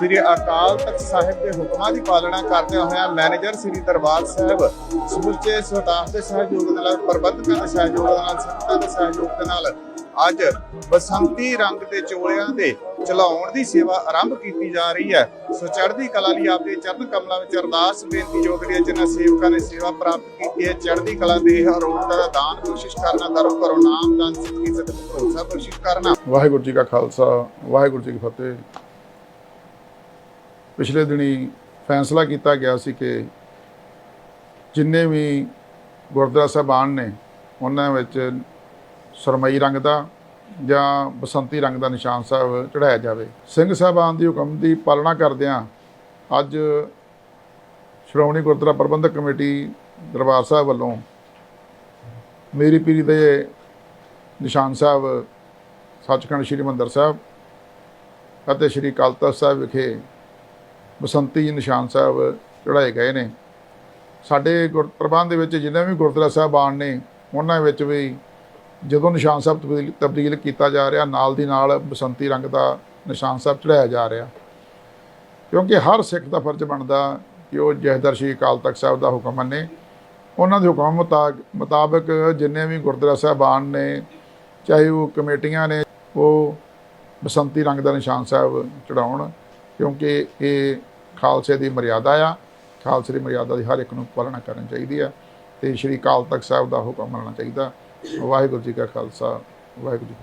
ਸ੍ਰੀ ਅਕਾਲ ਤਖਤ ਸਾਹਿਬ ਦੇ ਹੁਕਮਾਂ ਦੀ ਪਾਲਣਾ ਕਰਦਿਆਂ ਹੋਇਆ ਮੈਨੇਜਰ ਸ੍ਰੀ ਦਰਬਾਰ ਸਾਹਿਬ ਸਮੁੱਚੇ ਸਟਾਫ ਦੇ ਸਹਿਯੋਗ ਨਾਲ, ਪ੍ਰਬੰਧਕਾਂ ਦੇ ਸਹਿਯੋਗ ਨਾਲ, ਸੰਗਤਾਂ ਦੇ ਸਹਿਯੋਗ ਦੇ ਨਾਲ ਅੱਜ ਬਸੰਤੀ ਰੰਗ ਦੇ ਚੋਲਿਆਂ ਦੇ ਚਲਾਉਣ ਦੀ ਸੇਵਾ ਆਰੰਭ ਕੀਤੀ ਜਾ ਰਹੀ ਹੈ। ਸੋ ਚੜ੍ਹਦੀ ਕਲਾ ਲਈ ਆਪਦੇ ਚਰਨ ਕਮਲਾਂ ਵਿੱਚ ਅਰਦਾਸ ਬੇਨਤੀ ਜੋਦੜੀ ਹੈ ਜਿਨ੍ਹਾਂ ਸੇਵਕਾਂ ਨੇ ਸੇਵਾ ਪ੍ਰਾਪਤ ਕੀਤੀ ਹੈ, ਚੜ੍ਹਦੀ ਕਲਾ ਦੇ ਅਰੋਗਤਾ ਦਾ ਦਾਨ ਕੋਸ਼ਿਸ਼ ਕਰਨਾ ਕਰੋ ਕਰੋ ਨਾਮ ਦਾਨ ਸਿੱਧੀ ਸਤ ਭਰੋਸਾ ਕੋਸ਼ਿਸ਼ ਕਰਨਾ। ਵਾਹਿਗੁਰੂ ਜੀ ਕਾ ਖਾਲਸਾ, ਵਾਹਿਗੁਰੂ ਜੀ ਕੀ ਫਤਿਹ। ਪਿਛਲੇ ਦਿਨੀ ਫੈਸਲਾ ਕੀਤਾ ਗਿਆ ਸੀ ਕਿ ਜਿੰਨੇ ਵੀ ਗੁਰਦੁਆਰਾ ਸਾਹਿਬਾਨ ਨੇ, ਉਹਨਾਂ ਵਿੱਚ ਸਰਮਈ ਰੰਗ ਦਾ ਜਾਂ ਬਸੰਤੀ ਰੰਗ ਦਾ ਨਿਸ਼ਾਨ ਸਾਹਿਬ ਚੜਾਇਆ ਜਾਵੇ। ਸਿੰਘ ਸਾਹਿਬਾਨ ਦੀ ਹੁਕਮ ਦੀ ਪਾਲਣਾ ਕਰਦਿਆਂ ਅੱਜ ਸ਼੍ਰੋਮਣੀ ਗੁਰਦੁਆਰਾ ਪ੍ਰਬੰਧਕ ਕਮੇਟੀ ਦਰਬਾਰ ਸਾਹਿਬ ਵੱਲੋਂ ਮੇਰੀ ਪੀਰੀ ਦੇ ਨਿਸ਼ਾਨ ਸਾਹਿਬ, ਸੱਚਖੰਡ ਸ੍ਰੀ ਮੰਦਰ ਸਾਹਿਬ ਅਤੇ ਸ੍ਰੀ ਅਕਾਲ ਤਖਤ ਸਾਹਿਬ ਵਿਖੇ ਬਸੰਤੀ ਨਿਸ਼ਾਨ ਸਾਹਿਬ ਚੜਾਏ ਗਏ ਨੇ। ਸਾਡੇ ਗੁਰ, ਪ੍ਰਬੰਧ ਦੇ ਵਿੱਚ ਜਿੰਨੇ ਵੀ ਗੁਰਦੁਆਰਾ ਸਾਹਿਬਾਨ ਨੇ, ਉਹਨਾਂ ਵਿੱਚ ਵੀ ਜਦੋਂ ਨਿਸ਼ਾਨ ਸਾਹਿਬ ਤਬਦੀਲ ਤਬਦੀਲ ਕੀਤਾ ਜਾ ਰਿਹਾ, ਨਾਲ ਦੀ ਨਾਲ ਬਸੰਤੀ ਰੰਗ ਦਾ ਨਿਸ਼ਾਨ ਸਾਹਿਬ ਚੜਾਇਆ ਜਾ ਰਿਹਾ। ਕਿਉਂਕਿ ਹਰ ਸਿੱਖ ਦਾ ਫਰਜ਼ ਬਣਦਾ ਕਿ ਉਹ ਜਹਦਰ ਸ਼੍ਰੀ ਅਕਾਲ ਤਖਤ ਸਾਹਿਬ ਦਾ ਹੁਕਮ ਮੰਨੇ। ਉਹਨਾਂ ਦੇ ਹੁਕਮ ਮੁਤਾ- ਮੁਤਾਬਕ ਜਿੰਨੇ ਵੀ ਗੁਰਦੁਆਰਾ ਸਾਹਿਬਾਨ ਨੇ, ਚਾਹੇ ਉਹ ਕਮੇਟੀਆਂ ਨੇ, ਉਹ ਬਸੰਤੀ ਰੰਗ ਦਾ ਨਿਸ਼ਾਨ ਸਾਹਿਬ ਚੜਾਉਣ ਕਿਉਂਕਿ ਇਹ ਖਾਲਸੇ ਦੀ ਮਰਿਆਦਾ ਆ। ਖਾਲਸੇ ਦੀ ਮਰਿਆਦਾ ਦੀ ਹਰ ਇੱਕ ਨੂੰ ਪਾਲਣਾ ਕਰਨੀ ਚਾਹੀਦੀ ਆ ਤੇ ਸ਼੍ਰੀ ਅਕਾਲ ਤਖਤ ਸਾਹਿਬ ਦਾ ਹੁਕਮ ਮੰਨਣਾ ਚਾਹੀਦਾ। ਵਾਹਿਗੁਰੂ ਜੀ ਕਾ ਖਾਲਸਾ, ਵਾਹਿਗੁਰੂ ਜੀ